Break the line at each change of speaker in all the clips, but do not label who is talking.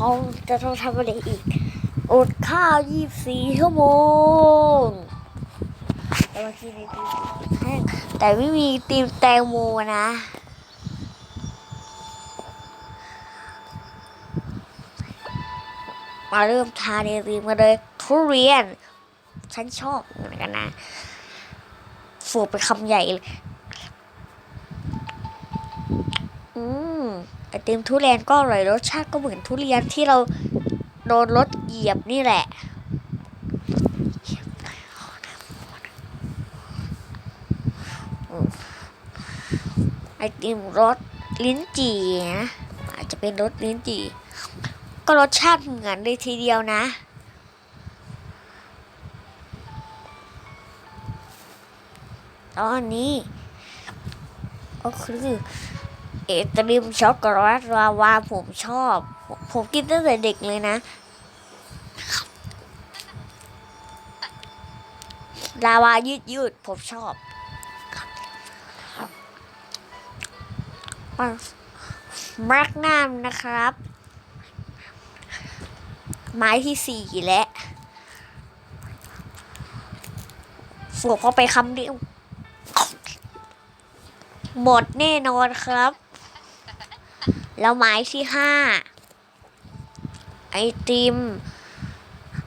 เขาจะต้องทำอะไรอีก อดข้าวยี่สี่ชั่วโมงแต่ว่ากินไอติมแห้งแต่ไม่มีติมแตงโมนะมาเริ่มทานไอติมกันเลยทุเรียน ฉันชอบเหมือนกันนะฟูไปคำใหญ่เลยอืม ไอติมทุเรียนก็อร่อยรสชาติก็เหมือนทุเรียนที่เราโดนรถเหยียบนี่แหละไอติมรสลิ้นจี่นะอาจจะเป็นรสลิ้นจี่ก็รสชาติเหมือนเลยทีเดียวนะตอนนี้ก็คือ เอตริมช็อกโกแลตลาวาผมชอบ ผมกินตั้งแต่เด็กเลยนะ ลาวายืดยืดผมชอบแมกนามนะครับ ไม้ที่สี่และฝูกเข้าไปคำเดียวหมดแน่นอนครับ แล้วไม้ที่ห้าไอติม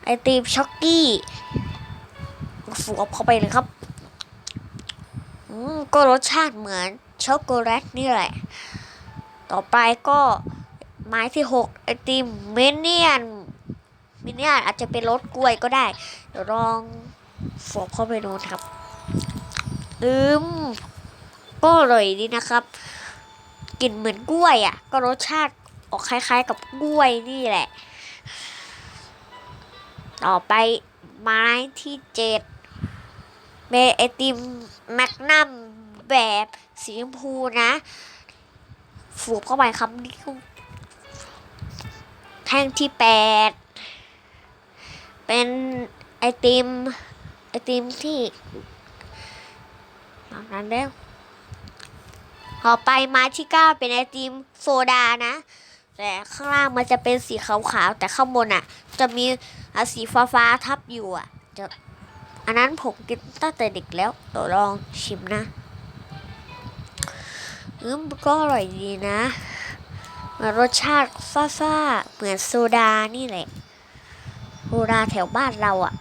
ไอติมช็อกกี้ฝูกเข้าไปเลยครับอืมก็รสชาติเหมือนช็อกโกแลตนี่แหละ ต่อไปก็ไม้ที่หกไอติมเมเนียนเมเนียนอาจจะเป็นรสกล้วยก็ได้ เดี๋ยวลองฝกเข้าไปดูนครับ อืม ก็อร่อยดีนะครับ กลิ่นเหมือนกล้วยอะ ก็รสชาติออกคล้ายๆ กับกล้วยนี่แหละ ต่อไปไม้ที่เจ็ดเบไอติมแมกนัมแบบสีชมพูนะฝูบเข้าไปคำนี้แท่งที่แปดเป็นไอติมไอติมที่ตามนั้นแล้ ต่อไปไม้ที่เก้าเป็นไอติมโซดานะ แต่ข้างล่างมันจะเป็นสีขาวๆแต่ข้างบนอะ จะมีสีฟ้าๆทับอยู่อะจะอันนั้นผมกินตั้งแต่เด็กแล้วเดี๋ยวลองชิมนะอืมก็อร่อยดีนะรสชาติฟ้าๆเหมือนโซดานี่แหละโซดาแถวบ้านเราอะ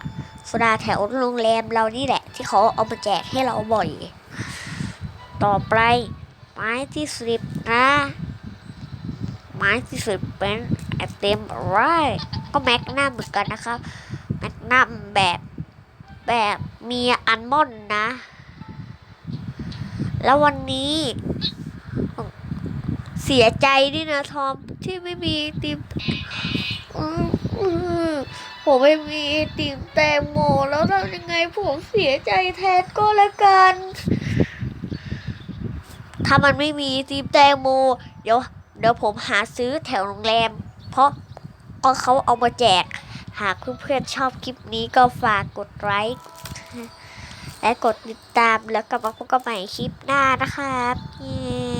โซดาแถวโรงแรมเรานี่แหละ ที่เขาเอามาแจกให้เราบ่อย ต่อไป ไม้ที่สิบนะ ไม้ที่สิบเป็นไอเต็มไรก็แมกนัมเหมือนกันนะครับ แมกนัมแบบแบบมีอัลมอนด์นะ แล้ววันนี้เสียใจด้วยนะทอมที่ไม่มีติมอืมผมไม่มีติมแตงโมแล้วทำยังไงผมเสียใจแทนก็แล้วกัน ถ้ามันไม่มีไอติมแตงโมเดี๋ยวเดี๋ยวผมหาซื้อแถวโรงแรม เพราะก็เขาเอามาแจก หากเพื่อนๆชอบคลิปนี้ก็ฝากกดไลค์และกดติดตามแล้วกลับมาพบกันใหม่คลิปหน้านะครับเย้